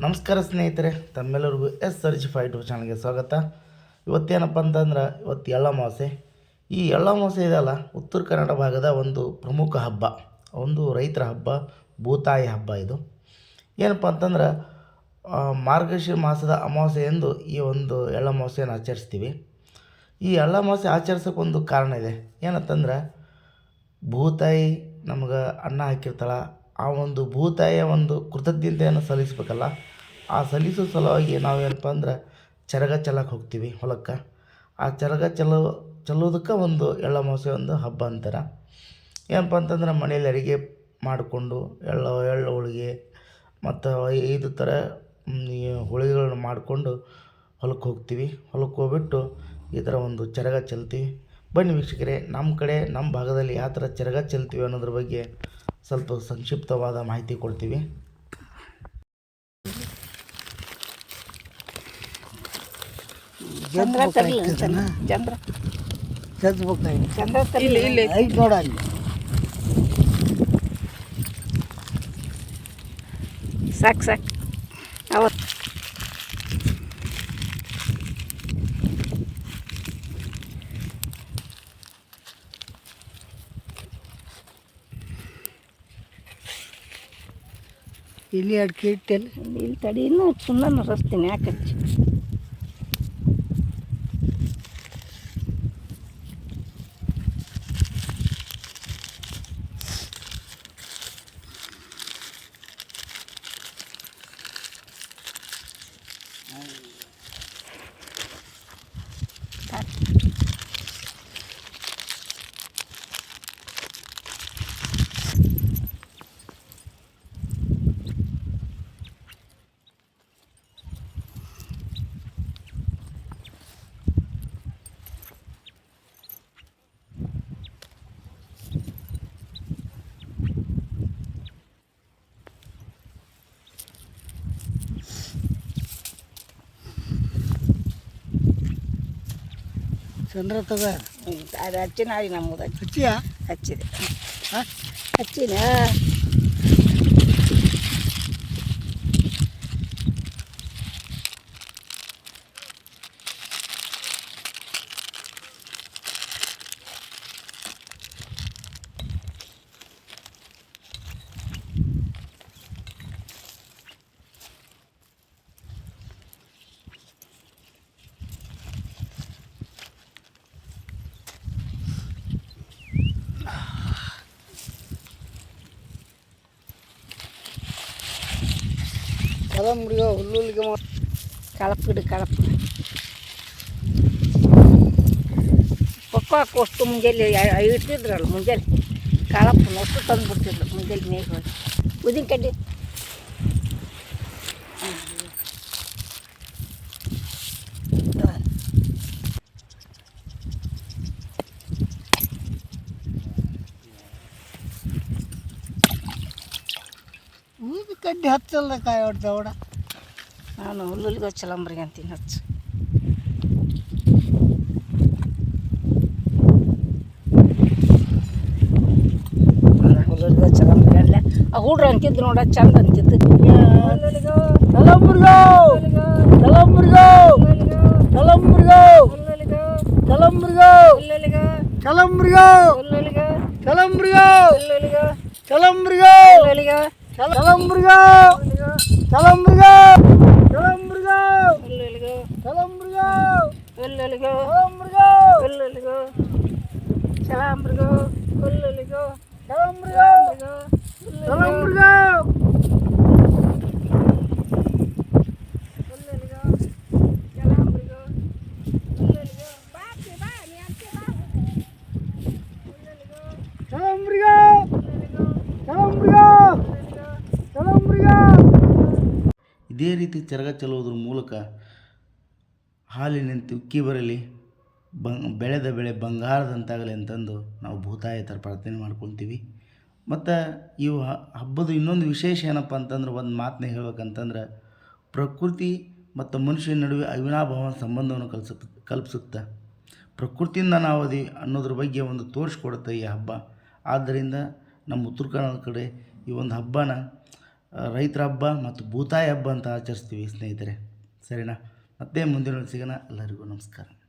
ನಮಸ್ಕಾರ ಸ್ನೇಹಿತರೆ, ತಮ್ಮೆಲ್ಲರಿಗೂ ಎಸ್ ಸರ್ಜ್ ಟು ಚಾನಲ್ಗೆ ಸ್ವಾಗತ. ಇವತ್ತೇನಪ್ಪ ಅಂತಂದ್ರೆ, ಇವತ್ತು ಎಳ್ಳಮಾವಾಸೆ ಈ ಎಳ್ಳಮಾವಾಸೆ ಇದೆಯಲ್ಲ ಉತ್ತರ ಕನ್ನಡ ಭಾಗದ ಒಂದು ಪ್ರಮುಖ ಹಬ್ಬ. ಒಂದು ರೈತರ ಹಬ್ಬ, ಭೂತಾಯಿ ಹಬ್ಬ ಇದು. ಏನಪ್ಪ ಅಂತಂದ್ರೆ ಮಾರ್ಗಶಿ ಮಾಸದ ಅಮಾವಾಸ್ಯೆಯಂದು ಈ ಒಂದು ಎಳ್ಳಮಾವಾಸ್ಯೆಯನ್ನು ಆಚರಿಸ್ತೀವಿ. ಈ ಎಳ್ಳಮಾವಾಸ್ಯೆ ಆಚರಿಸೋಕೆ ಒಂದು ಕಾರಣ ಇದೆ. ಏನಂತಂದ್ರೆ, ಭೂತಾಯಿ ನಮ್ಗೆ ಅನ್ನ ಹಾಕಿರ್ತಾಳೆ ಆ ಒಂದು ಭೂತಾಯಿಯ ಒಂದು ಕೃತಜ್ಞತೆಯನ್ನು ಸಲ್ಲಿಸ್ಬೇಕಲ್ಲ, ಆ ಸಲ್ಲಿಸೋ ಸಲುವಾಗಿ ನಾವೇನಪ್ಪ ಅಂದ್ರೆ ಚರಗ ಚೆಲ್ಲಕ್ಕೆ ಹೋಗ್ತೀವಿ ಹೊಲಕ್ಕೆ. ಆ ಚರಗ ಚೆಲ್ಲೋ, ಚೆಲ್ಲೋದಕ್ಕೆ ಒಂದು ಎಳ್ಳಮಾವಾಸ್ಯೆ ಒಂದು ಹಬ್ಬ ಅಂತಾರೆ. ಏನಪ್ಪ ಅಂತಂದ್ರೆ ಮನೇಲಿ ಅಡುಗೆ ಮಾಡಿಕೊಂಡು ಎಳ್ಳು ಎಳ್ಳು ಹೋಳಿಗೆ ಮತ್ತು ಐದು ಥರ ಹೋಳಿಗೆಗಳನ್ನ ಮಾಡಿಕೊಂಡು ಹೊಲಕ್ಕೆ ಹೋಗ್ತೀವಿ. ಹೊಲಕ್ಕೆ ಹೋಗ್ಬಿಟ್ಟು ಈ ಥರ ಒಂದು ಚರಗ ಚೆಲ್ತೀವಿ. ಬನ್ನಿ ವೀಕ್ಷಕರೇ, ನಮ್ಮ ಕಡೆ, ನಮ್ಮ ಭಾಗದಲ್ಲಿ ಯಾವ ಥರ ಚರಗ ಚೆಲ್ತೀವಿ ಅನ್ನೋದ್ರ ಬಗ್ಗೆ ಸ್ವಲ್ಪ ಸಂಕ್ಷಿಪ್ತವಾದ ಮಾಹಿತಿ ಕೊಡ್ತೀವಿ. ಚಂದ್ರ ಚಂದ್ರ ಚಂದ್ರ. ಚದ್ಬೇಕಾಗಿ ಚಂದ್ರ ತರ್ಲಿ ಐತ್ ನೋಡ ಅಲ್ಲಿ. ಸಾಕು ಸಾಕು. ಇಲ್ಲಿ ಎರಡು ಇಟ್ಟೆಲ್ಲ? ಇಲ್ಲಿ ತಡಿ ಇನ್ನೂ ಸುಮ್ಮನೆ ರಸ್ತೀನಿ ಯಾಕೆ ಹಚ್ಚಿ ಚಂದ್ರ ತಗ ಅದು ಹಚ್ಚಿನ ಆಡಿ ನಮ್ಮದು ಹಚ್ಚಿಯ ಹಚ್ಚಿದೆ ಹಾಂ ಹಚ್ಚಿನ தான் முடியும் உள்ளுளிக்கமாக கலப்பிடு கலப்பு ಪಕ್ಕ ಅಷ್ಟು ಮುಂಜಾನೆ ಇಡ್ತಿದ್ರಲ್ಲ ಮುಂಜಾನೆ ಕಾಳಪ್ಪ ಅಷ್ಟು ತಂದು ಬಿಡ್ತಿದ್ರು ಮುಂಜಾನೆ ಮೇಘ ಉದಿನ ಕಡ್ಡಿ ಕಡ್ಡಿ ಹಚ್ಚಲ್ದ ಕಾಯಿ ಹೊಡ್ದವಡ ನಾನು ಹುಲ್ಲುಲ್ಗೆ ಹಚ್ಚಲಂಬ್ರಿಗೆ ಅಂತೀನಿ ಹಚ್ಚು. ಹುಲ್ಲುಲ್ಗೆ ಹಚ್ಚಲಂಬ್ರಿಗೆ ಅಲ್ಲ ಆ ಹುಡ್ರ ಅಂತಿದ್ದು ನೋಡ ಚಂದ ಅಂತಿದ್ದು. ತಲಂಬ್ರಿಗೋ ತಲಂಬ್ರಿಗೋ ತಲಂಬ್ರಿಗೋ ತಲಂಬ್ರಿಗೋ ತಲಂಬ್ರಿಗೋ ತಲಂಬ್ರಿಗೋ ತಲಂಬ್ರಿಗೋ Salam bergaul, Salam bergaul. ಇದೇ ರೀತಿ ಚರಗ ಚೆಲ್ಲುವುದ್ರ ಮೂಲಕ ಹಾಲಿನಂತೆ ಉಕ್ಕಿ ಬರಲಿ, ಬಂಗ್, ಬೆಳೆದ ಬೆಳೆ ಬಂಗಾರದಂತಾಗಲಿ ಅಂತಂದು ನಾವು ಭೂತಾಯತರ ಪ್ರಾರ್ಥನೆ ಮಾಡ್ಕೊತೀವಿ ಮತ್ತು ಇವು ಹಬ್ಬದ ಇನ್ನೊಂದು ವಿಶೇಷ ಏನಪ್ಪ ಅಂತಂದ್ರೆ ಒಂದು ಮಾತನ್ನ ಹೇಳ್ಬೇಕಂತಂದ್ರೆ ಪ್ರಕೃತಿ ಮತ್ತು ಮನುಷ್ಯನ ನಡುವೆ ಅವಿನಾಭಾವ ಸಂಬಂಧವನ್ನು ಕಲ್ಸ ಕಲ್ಪಿಸುತ್ತೆ. ಪ್ರಕೃತಿಯಿಂದ ನಾವು ಅದಿ ಅನ್ನೋದ್ರ ಬಗ್ಗೆ ಒಂದು ತೋರಿಸ್ಕೊಡುತ್ತೆ ಈ ಹಬ್ಬ. ಆದ್ದರಿಂದ ನಮ್ಮ ಉತ್ತರ ಕನ್ನಡ ಕಡೆ ಈ ಒಂದು ಹಬ್ಬನ ರೈತರ ಹಬ್ಬ ಮತ್ತು ಭೂತಾಯಿ ಹಬ್ಬ ಅಂತ ಆಚರಿಸ್ತೀವಿ ಸ್ನೇಹಿತರೆ. ಸರಿನಾ? ಮತ್ತೆ ಮುಂದಿನ ಸಿಗೋಣ. ಎಲ್ಲರಿಗೂ ನಮಸ್ಕಾರ.